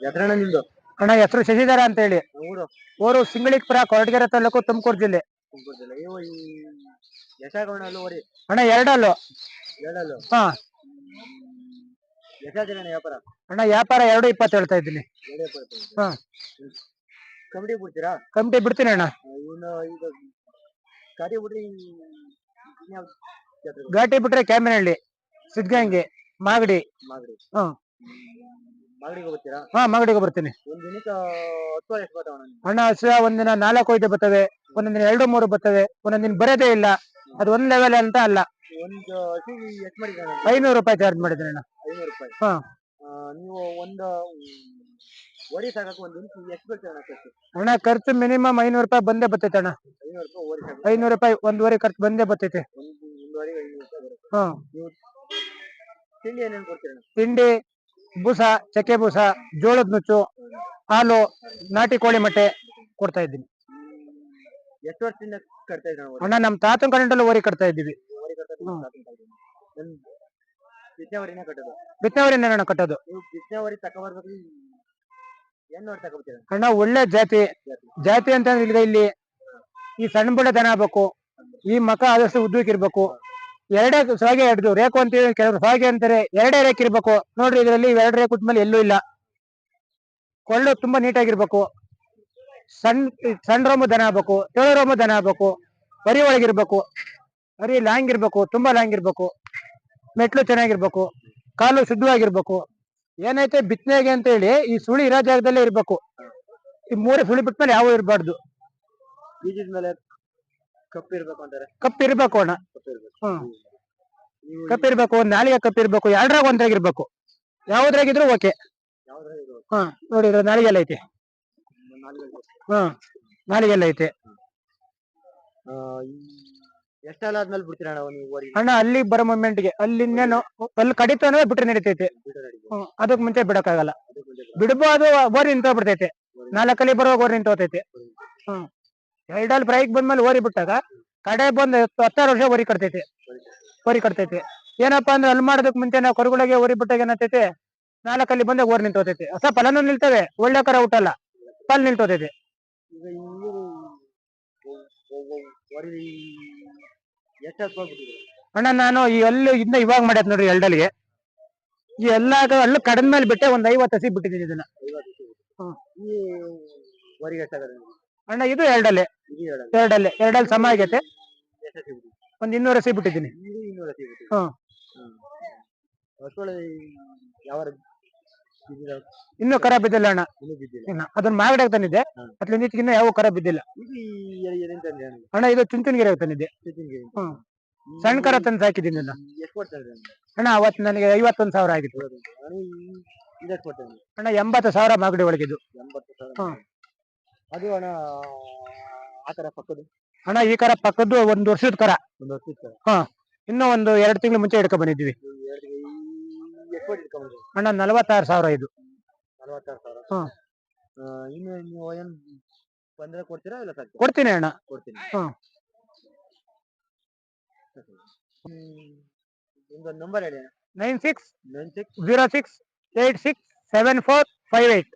ಎತ್ರಣ್ಣ ನಿಮ್ದು? ಅಣ್ಣ ಹೆಸರು ಶಶಿಧರ ಅಂತ ಹೇಳಿ ಊರು? ಊರು ಸಿಂಗಳಿಪುರ ಕೊರಟಗೆರೆ ತಾಲೂಕು ತುಮಕೂರು ಜಿಲ್ಲೆ. ತುಮಕೂರು ಜಿಲ್ಲೆ. ಇವು ಈ ಯಶಾಗೌಡಲ್ಲಿ ಓಡಿ ಅಣ್ಣ ಎರಡಲ್ಲು. ಎರಡಲು ಹಾ. ಯಶಾದಿನ ವ್ಯಾಪಾರ? ಅಣ್ಣ ವ್ಯಾಪಾರ ಎರಡು ಇಪ್ಪತ್ತು ಹೇಳ್ತಾ ಇದ್ದೀನಿ. ಎರಡೇ ಕೊಡ್ತೀವಿ ಹಾ. ಕಮಿಟಿ ಬಿಡ್ತೀರಾ? ಕಮಿಟಿ ಬಿಡ್ತೀನಿ ಅಣ್ಣ. ಇನ್ನು ಈಗ ಗಾಡಿ ಬಿಡ್ರಿ? ಘಾಟಿ ಬಿಟ್ರೆ ಕ್ಯಾಮಿನಹಳ್ಳಿ ಸಿದ್ಗಂಗೆ ಮಾಗಡಿ. ಮಾಗಡಿ. ಹಾ. ಮಾಗಡಿಗೆ ಹೋಗ್ತೀರಾ? ಹಾ ಮಾಗಡಿಗೆ ಬರ್ತೀನಿ. ಒಂದ್ ದಿನಕ್ಕೆ ಹತ್ತು ಎಷ್ಟು ಬರ್ತಾವ ಅಣ್ಣ ಹಸಿರ ಒಂದಿನ ನಾಲ್ಕು ಐದು ಬರ್ತವೆ ಒಂದೊಂದಿನ ಎರಡು ಮೂರು ಬರ್ತವೆ ಒಂದೊಂದಿನ ಬರೋದೇ ಇಲ್ಲ. ಅದು ಒಂದ್ ಲೆವೆಲ್ ಅಂತ ಅಲ್ಲ. ಒಂದು ಹಸಿ ಎಷ್ಟು ಮಾಡಿದ್ರೆ ಐನೂರು ರೂಪಾಯಿ ಚಾರ್ಜ್ ಮಾಡಿದ್ರೆ ಅಣ್ಣ. ಐನೂರು ರೂಪಾಯಿ. ಹಾ. ಆ, ನೀವು ಒಂದು ಓಡಿ ಸಾಕಕ್ಕೆ ಒಂದು ದಿನಕ್ಕೆ ಎಷ್ಟು ಬೀಳ್ತದೆ ಅಣ್ಣ ಖರ್ಚು? ಅಣ್ಣ ಖರ್ಚು ಮಿನಿಮಮ್ ಐನೂರು ರೂಪಾಯಿ ಬಂದೇ ಬರ್ತೈತೆ ಅಣ್ಣ. ಐನೂರು ರೂಪಾಯಿ ಓಡಿ ಸಾಕು ಐನೂರು ರೂಪಾಯಿ ಒಂದೂವರೆ ಖರ್ಚು ಬಂದೇ ಬರ್ತೈತೆ. ಒಂದು ಒಂದುವರೆಗೆ ಐನೂರು ರೂಪಾಯಿ ಬರುತ್ತೆ. ಹಾ. ತಿಂಡಿ ಏನೇನು ಕೊಡ್ತೀರಣ್ಣ? ತಿಂಡಿ ಬೂಸ ಚಕ್ಕೆ ಬೂಸ ಜೋಳದ ನುಚ್ಚು ಹಾಲು ನಾಟಿ ಕೋಳಿ ಮೊಟ್ಟೆ ಕೊಡ್ತಾ ಇದ್ದೀನಿ. ಎಷ್ಟು ವರ್ಷದಿಂದ ಕಟ್ತಾ ಇದ್ದೀರ ಅಣ್ಣ ನಮ್ ತಾತನ ಕರೆಂಟಲ್ಲಿ ಓರಿ ಕಟ್ತಾ ಇದ್ದೀವಿ. ಬಿತ್ತನೆವರಿನ ಕಟ್ಟೋದು. ಅಣ್ಣ ಕಟ್ಟೋದು. ನೀವು ಬಿತ್ತನೆವರಿ ತಗೊಬರ್ಬೇಕು ಏನ್ ನೋಡಿ ತಗೋತೀರ ಅಣ್ಣ ಒಳ್ಳೆ ಜಾತಿ. ಜಾತಿ. ಅಂತ ಅಂದ್ರೆ ಇಲ್ಲಿ ಈ ಸಣ್ಣ ಬುಡ ದನ ಆಗ್ಬೇಕು ಈ ಮಕ ಆದಷ್ಟು ಉದ್ದಕ್ಕಿರ್ಬೇಕು ಎರಡೇ ಸಾಗೆ ಹಿಡಿದು ರೇಕು ಅಂತೀವಿ ಕೆಲವರು ಸಾಗೆ ಅಂತಾರೆ ಎರಡೇ ರೇಕ್ ಇರ್ಬೇಕು. ನೋಡ್ರಿ ಇದರಲ್ಲಿ ಎರಡು ರೇಕ್ ಮೇಲೆ ಎಲ್ಲೂ ಇಲ್ಲ. ಕೊಳ್ಳು ತುಂಬಾ ನೀಟಾಗಿರ್ಬೇಕು ಸಣ್ಣ ಸಣ್ಣ ರೋಮು ದನ ಆಗ್ಬೇಕು ತೆಳು ರೋಮು ದನ ಆಗ್ಬೇಕು ಬರಿ ಒಳಗಿರ್ಬೇಕು ಬರಿ ಲಾಂಗ್ ಇರ್ಬೇಕು ತುಂಬಾ ಲಾಂಗ್ ಇರ್ಬೇಕು. ಮೆಟ್ಲು ಚೆನ್ನಾಗಿರ್ಬೇಕು. ಕಾಲು ಶುದ್ಧವಾಗಿರ್ಬೇಕು. ಏನೈತೆ ಬಿತ್ತನೆಗೆ ಅಂತ ಹೇಳಿ ಈ ಸುಳಿ ಇರೋ ಜಾಗದಲ್ಲೇ ಇರ್ಬೇಕು. ಈ ಮೂರೇ ಸುಳಿ ಬಿಟ್ಮೇಲೆ ಯಾವ ಇರಬಾರ್ದು. ಬೀಜದ ಮೇಲೆ ಕಪ್ಪು ಇರ್ಬೇಕು ಅಂತಾರೆ. ಕಪ್ ಇರ್ಬೇಕು ಅಣ್ಣ. ಹ್ಮ್. ನೀವು ಕಪ್ ಇರ್ಬೇಕು ಒಂದ್ ನಾಲಿಗೆ ಕಪ್ ಇರ್ಬೇಕು ಎರಡ್ರಾಗ ಒಂದ್ರಾಗ ಇರ್ಬೇಕು. ಯಾವ್ದ್ರಾಗಿದ್ರು ಓಕೆ. ಹ ನೋಡಿ ಇದು ನಾಲಿಗೆಲ್ಲ ಐತೆ. ಹ ಹಾ ನಾಲಿಗೆಲ್ಲ ಐತಿ. ಎಷ್ಟೆಲ್ಲ ಆದ್ಮೇಲೆ ಬಿಡ್ತೀರ ಅಣ್ಣ ನೀವು ಓರಿ? ಅಣ್ಣ ಅಲ್ಲಿ ಬರೋ ಮೊಮೆಂಟ್ಗೆ ಅಲ್ಲಿ ಇನ್ನೇನು ಅಲ್ಲಿ ಕಡಿತಾನೋ ಬಿಟ್ರೆ ನಡೀತೈತೆ. ಹ್ಮ್ ಅದಕ್ ಮುಂಚೆ ಬಿಡಕ್ಕಾಗಲ್ಲ. ಬಿಡ್ಬೋದು ಓರಿ ನಿಂತ ಬಿಡ್ತೈತೆ ನಾಲ್ಕಲ್ಲಿ ಬರುವಾಗ ಓರಿ ನಿಂತೋತೈತೆ ಹ್ಮ್. ಎರಡಲ್ಲಿ ಬ್ರೈಕ್ ಬಂದ್ಮೇಲೆ ಓರಿ ಬಿಟ್ಟಾಗ ಕಡೆ ಬಂದ್ ಹತ್ತಾರು ವರ್ಷ ಹೊರಿ ಕಟ್ತೈತಿ. ಹೊರಿ ಕಟ್ತೈತಿ. ಏನಪ್ಪಾ ಅಂದ್ರೆ ಅಲ್ಲಿ ಮಾಡೋದಕ್ ಮುಂಚೆ ನಾವು ಕರುಗಳಿಗೆ ಹೊರಿ ಬಿಟ್ಟಾಗ ಏನತೈತಿ ನಾಲ್ಕಲ್ಲಿ ಬಂದಾಗ ನಿಂತ ಹೋತೈತಿ ಹೊಸ ಫಲನೂ ನಿಲ್ತವೆ. ಒಳ್ಳೆ ಕರ ಊಟಲ್ಲ ಫಲ್ ಓರಿ ಅಣ್ಣ ನಾನು ಈ ಅಲ್ಲಿ ಇದ್ನ ಇವಾಗ ಮಾಡ್ಯಾತ್ ನೋಡ್ರಿ ಎಲ್ಡಲ್ಲಿಗೆ ಈ ಎಲ್ಲ ಅಲ್ಲೂ ಕಡಿಮೆ ಮೇಲೆ ಬಿಟ್ಟೆ ಒಂದ್ ಐವತ್ತು ಹಸಿ ಬಿಟ್ಟಿದ್ದೀನಿ ಇದನ್ನ. ಅಣ್ಣ ಇದು ಎರಡಲ್ಲೇ. ಎರಡಲ್ಲೇ. ಎರಡಲ್ಲಿ ಸಮ ಆಗೈತೆ? ಒಂದ್ ಇನ್ನೂರ ಹಸಿ ಬಿಟ್ಟಿದ್ದೀನಿ ಇನ್ನೂರು. ಯಾವ ಬಿದ್ದಿಲ್ಲ ಇನ್ನೂ ಕರ ಬಿದ್ದಿಲ್ಲ ಅಣ್ಣ. ಇನ್ನೂ ಬಿದ್ದಿಲ್ಲ. ಇನ್ನ ಅದನ್ನ ಮಾಗಡಿಗೆ ತಂದಿದ್ದೆ. ಹ್ಮ್. ಅದ್ರಿಂದ ಇನ್ನೂ ಯಾವ ಕರ ಬಿದ್ದಿಲ್ಲ. ಇದು ಅಣ್ಣ ಇದು ಚುಂಚನಗಿರಿ ತಂದಿದ್ದೆ. ಚಿತ್ತಿನ್ಗಿರಿ. ಹ್ಮ್. ಈ- ಸಣ್ಣ ಕರ ತಂದು ಹಾಕಿದ್ದೀನಿ ಇದನ್ನ ಎಷ್ಟು ಕೊಡ್ತಾರೆ ಅಣ್ಣ? ಅವತ್ತು ನನಗೆ ಐವತ್ತೊಂದು ಸಾವಿರ ಆಗಿತ್ತು. ಕೊಡ್ತಾರೆ ಅಣ್ಣ ಎಂಬತ್ತು ಸಾವಿರ ಮಾಗಡಿ ಒಳಗಿದ್ದು. ಎಂಬತ್ತು ಸಾವಿರ ಹ್ಮ್. ಅದು ಅಣ್ಣ ಆ ಪಕ್ಕದ ಅಣ್ಣ ಈ ಕರ ಪಕ್ಕದ್ದು ಒಂದು ವರ್ಷದ ಕರ. ಒಂದು ವರ್ಷ ಇತ್ತು ಇನ್ನೂ ಒಂದು ಎರಡು ತಿಂಗಳು ಮುಂಚೆ ಹಿಡ್ಕೊ ಬಂದಿದ್ವಿ ಇಟ್ಕೊಂಡ್ರಿ ಅಣ್ಣ ನಲವತ್ತಾರು ಸಾವಿರ ಇದು. ನಲವತ್ತಾರು ಸಾವಿರ. ಆ, ಇನ್ನು ನೀವು ಏನ್ ಬಂದ್ರೆ ಕೊಡ್ತೀರಾ ಇಲ್ಲ ಸರ್ ಕೊಡ್ತೀನಿ ಅಣ್ಣ. ಕೊಡ್ತೀನಿ. ಹಾ. ಹ್ಮ್. ನಿಮ್ದೊಂದು ನಂಬರ್ ಹೇಳಿ nine six nine six zero six eight six seven four five eight.